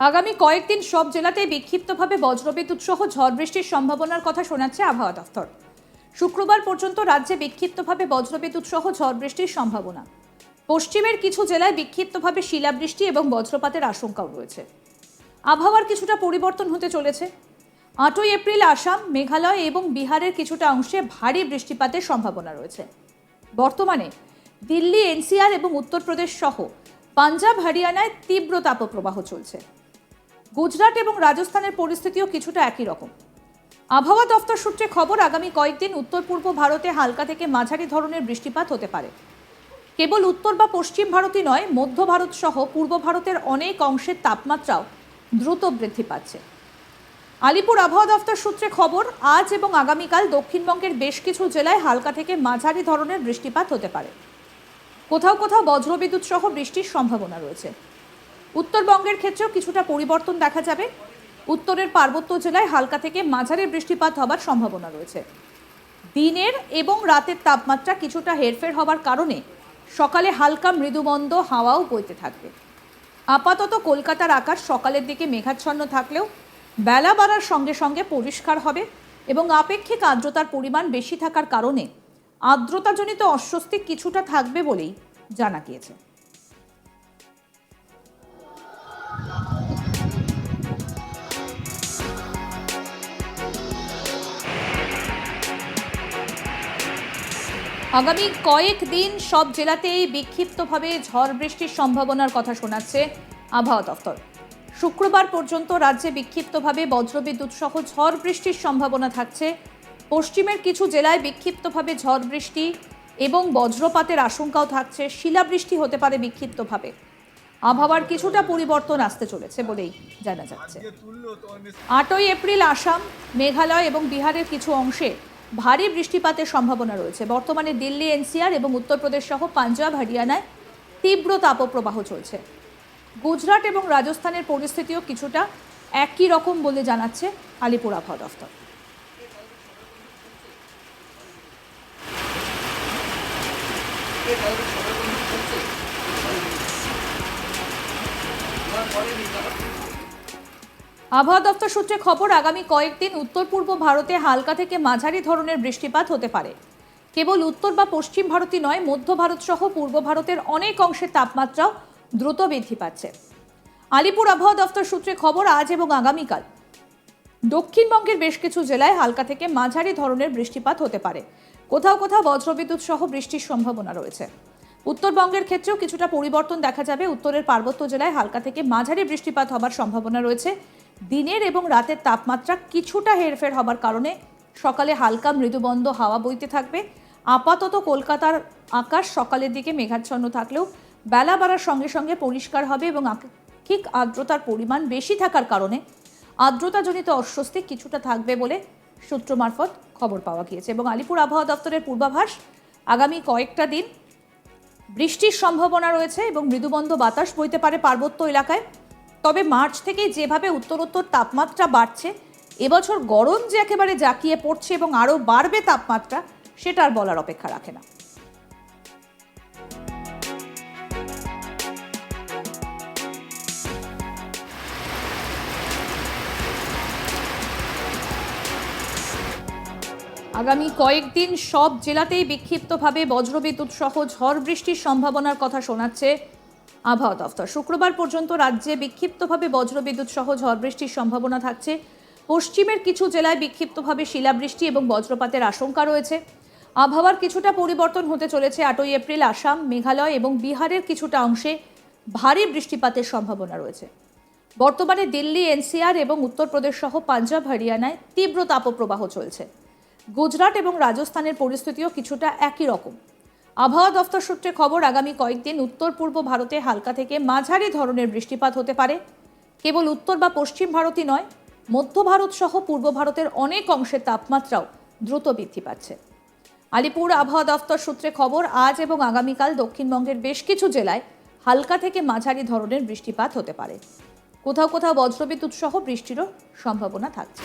আগামী কয়েকদিন সব জেলাতেই বিক্ষিপ্তভাবে বজ্রবিদ্যুৎ সহ ঝড় বৃষ্টির সম্ভাবনার কথা শোনাচ্ছে আবহাওয়া দফতর শুক্রবার পর্যন্ত রাজ্যে বিক্ষিপ্তভাবে বজ্রবিদ্যুৎ সহ ঝড় বৃষ্টির সম্ভাবনা। পশ্চিমের কিছু জেলায় বিক্ষিপ্তভাবে শিলাবৃষ্টি এবং বজ্রপাতের আশঙ্কাও রয়েছে। আবহাওয়ার কিছুটা পরিবর্তন হতে চলেছে। আটই এপ্রিল আসাম, মেঘালয় এবং বিহারের কিছুটা অংশে ভারী বৃষ্টিপাতের সম্ভাবনা রয়েছে। বর্তমানে দিল্লি, এনসিআর এবং উত্তরপ্রদেশ সহ পাঞ্জাব, হরিয়ানায় তীব্র তাপপ্রবাহ চলছে। গুজরাট এবং রাজস্থানের পরিস্থিতিও কিছুটা একই রকম। আবহাওয়া দফতর সূত্রে খবর, আগামী কয়েকদিন উত্তর পূর্ব ভারতে হালকা থেকে মাঝারি ধরনের বৃষ্টিপাত হতে পারে। কেবল উত্তর বা পশ্চিম ভারতই নয়, মধ্য ভারত সহ পূর্ব ভারতের অনেক অংশের তাপমাত্রাও দ্রুত বৃদ্ধি পাচ্ছে। আলিপুর আবহাওয়া দফতর সূত্রে খবর, আজ এবং আগামীকাল দক্ষিণবঙ্গের বেশ কিছু জেলায় হালকা থেকে মাঝারি ধরনের বৃষ্টিপাত হতে পারে। কোথাও কোথাও বজ্রবিদ্যুৎ সহ বৃষ্টির সম্ভাবনা রয়েছে। উত্তরবঙ্গের ক্ষেত্রেও কিছুটা পরিবর্তন দেখা যাবে। উত্তরের পার্বত্য জেলায় হালকা থেকে মাঝারি বৃষ্টিপাত হবার সম্ভাবনা রয়েছে। দিনের এবং রাতের তাপমাত্রা কিছুটা হেরফের হবার কারণে সকালে হালকা মৃদুমন্দ হাওয়াও বইতে থাকবে। আপাতত কলকাতার আকাশ সকালের দিকে মেঘাচ্ছন্ন থাকলেও বেলা বাড়ার সঙ্গে সঙ্গে পরিষ্কার হবে এবং আপেক্ষিক আর্দ্রতার পরিমাণ বেশি থাকার কারণে আর্দ্রতাজনিত অস্বস্তি কিছুটা থাকবে বলেই জানা গিয়েছে। আগামী কয়েক দিন সব জেলাতেই বিক্ষিপ্তভাবে ঝড় বৃষ্টির সম্ভাবনার কথা শোনাচ্ছে আবহাওয়া দপ্তর। শুক্রবার পর্যন্ত রাজ্যে বিক্ষিপ্তভাবে বজ্রবিদ্যুৎ সহ ঝড় বৃষ্টির সম্ভাবনা থাকছে। পশ্চিমের কিছু জেলায় বিক্ষিপ্তভাবে ঝড় বৃষ্টি এবং বজ্রপাতের আশঙ্কাও থাকছে। শিলাবৃষ্টি হতে পারে বিক্ষিপ্তভাবে। আবহাওয়ার কিছুটা পরিবর্তন আসতে চলেছে বলেই জানা যাচ্ছে। আটই এপ্রিল আসাম, মেঘালয় এবং বিহারের কিছু অংশে ভারী বৃষ্টিপাতের সম্ভাবনা রয়েছে। বর্তমানে দিল্লি, এনসিআর এবং উত্তরপ্রদেশ সহ পাঞ্জাব, হরিয়ানায় তীব্র তাপপ্রবাহ চলছে। গুজরাট এবং রাজস্থানের পরিস্থিতিও কিছুটা একই রকম বলে জানাচ্ছে আলিপুর আবহাওয়া দফতর আবহাওয়া দপ্তর সূত্রে খবর, আগামী কয়েকদিন উত্তর পূর্ব ভারতে হালকা থেকে মাঝারি ধরনের বৃষ্টিপাত হতে পারে। কেবল উত্তর বা পশ্চিম ভারতই নয়, মধ্য ভারত সহ পূর্ব ভারতের অনেক অংশের তাপমাত্রাও দ্রুত বৃদ্ধি পাচ্ছে। আলিপুর আবহাওয়া দপ্তর সূত্রে খবর, আজ এবং আগামীকাল দক্ষিণবঙ্গের বেশ কিছু জেলায় হালকা থেকে মাঝারি ধরনের বৃষ্টিপাত হতে পারে। কোথাও কোথাও বজ্রবিদ্যুৎ সহ বৃষ্টির সম্ভাবনা রয়েছে। উত্তরবঙ্গের ক্ষেত্রেও কিছুটা পরিবর্তন দেখা যাবে। উত্তরের পার্বত্য জেলায় হালকা থেকে মাঝারি বৃষ্টিপাত হবার সম্ভাবনা রয়েছে। দিনের এবং রাতের তাপমাত্রা কিছুটা হেরফের হবার কারণে সকালে হালকা মৃদুবন্ধ হাওয়া বইতে থাকবে। আপাতত কলকাতার আকাশ সকালের দিকে মেঘাচ্ছন্ন থাকলেও বেলা বাড়ার সঙ্গে সঙ্গে পরিষ্কার হবে এবং আপেক্ষিক আর্দ্রতার পরিমাণ বেশি থাকার কারণে আর্দ্রতাজনিত অস্বস্তি কিছুটা থাকবে বলে সূত্র মারফত খবর পাওয়া গিয়েছে এবং আলিপুর আবহাওয়া দপ্তরের পূর্বাভাস, আগামী কয়েকটা দিন বৃষ্টির সম্ভাবনা রয়েছে এবং মৃদুবন্ধ বাতাস বইতে পারে পার্বত্য এলাকায়। তবে মার্চ থেকে যেভাবে উত্তরোত্তর তাপমাত্রা বাড়ছে, এবছর গরম যে একেবারে জাঁকিয়ে পড়ছে এবং আরও বাড়বে তাপমাত্রা, সেটা আর বলার অপেক্ষা রাখে না। আগামী কয়েকদিন সব জেলাতেই বিক্ষিপ্তভাবে বজ্রবিদ্যুৎ সহ ঝড় বৃষ্টির সম্ভাবনার কথা শোনাচ্ছে আবহাওয়া দফতর। শুক্রবার পর্যন্ত রাজ্যে বিক্ষিপ্তভাবে বজ্রবিদ্যুৎ সহ ঝড় বৃষ্টির সম্ভাবনা থাকছে। পশ্চিমের কিছু জেলায় বিক্ষিপ্তভাবে শিলাবৃষ্টি এবং বজ্রপাতের আশঙ্কা রয়েছে। আবহাওয়ার কিছুটা পরিবর্তন হতে চলেছে আটই এপ্রিল আসাম, মেঘালয় এবং বিহারের কিছুটা অংশে ভারী বৃষ্টিপাতের সম্ভাবনা রয়েছে। বর্তমানে দিল্লি, এনসিআর এবং উত্তরপ্রদেশ সহ পাঞ্জাব, হরিয়ানায় তীব্র তাপপ্রবাহ চলছে। গুজরাট এবং রাজস্থানের পরিস্থিতিও কিছুটা একই রকম। আবহাওয়া দফতর সূত্রে খবর, আগামী কয়েকদিন উত্তর পূর্ব ভারতে হালকা থেকে মাঝারি ধরনের বৃষ্টিপাত হতে পারে। কেবল উত্তর বা পশ্চিম ভারতই নয়, মধ্য ভারত সহ পূর্ব ভারতের অনেক অংশের তাপমাত্রাও দ্রুত বৃদ্ধি পাচ্ছে। আলিপুর আবহাওয়া দফতর সূত্রে খবর, আজ এবং আগামীকাল দক্ষিণবঙ্গের বেশ কিছু জেলায় হালকা থেকে মাঝারি ধরনের বৃষ্টিপাত হতে পারে। কোথাও কোথাও বজ্রবিদ্যুৎ সহ বৃষ্টিরও সম্ভাবনা থাকছে।